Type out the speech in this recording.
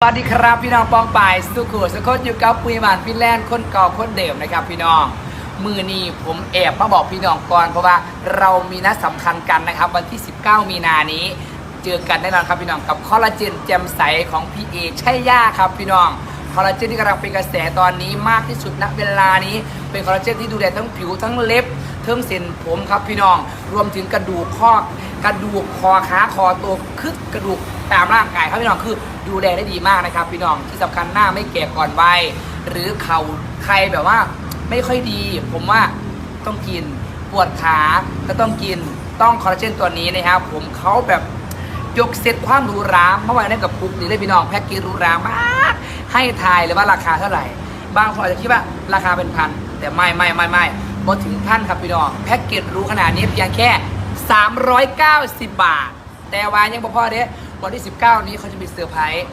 สวัสดีครับพี่น้องปองปายสุขุสุขนอยู่กับปุยหวานฟินแลนด์คนเก่าคนเดิมนะครับ พี่น้องมือนี้ผมแอบมาบอกพี่น้องก่อนเพราะว่าเรามีนัดสำคัญกันนะครับ วันที่ 19 มีนานี้ เจอกันแน่นอนครับพี่น้องกับคอลลาเจนแจมใสของพี่เอใช่ย่าครับพี่น้อง คอลลาเจนที่กำลังเป็นกระแสตอนนี้มากที่สุดณเวลานี้ เป็นคอลลาเจนที่ดูแลทั้งผิวทั้งเล็บเทิงเส้นผมครับพี่น้อง รวมถึงกระดูกข้อกระดูกคอขาคอตัวคึกกระดูกตามร่างกายครับพี่น้องคือดูแลได้ดีมากนะครับ พี่น้องที่สำคัญหน้าไม่แก่ก่อนวัยหรือเข่าใครแบบว่าไม่ค่อยดี ผมว่าต้องกินปวดขาก็ต้องกินต้องคอลลาเจนตัวนี้นะครับ ผมเขาแบบยกเซตความหรูหราเมื่อวานได้กับปุ๊กนี่เลยพี่น้องแพ็กเกจหรูหรามาก ให้ทายเลยว่าราคาเท่าไหร่ บางคนอาจจะคิดว่าราคาเป็นพัน แต่ไม่ไม่ไม่ไม่พอถึงพันครับพี่น้องแพ็กเกจรู้ขนาดนี้เพียงแค่ 390 บาท แต่วายังบ่พอเด้วันที่ 19 นี้เขาจะมีเซอร์ไพรส์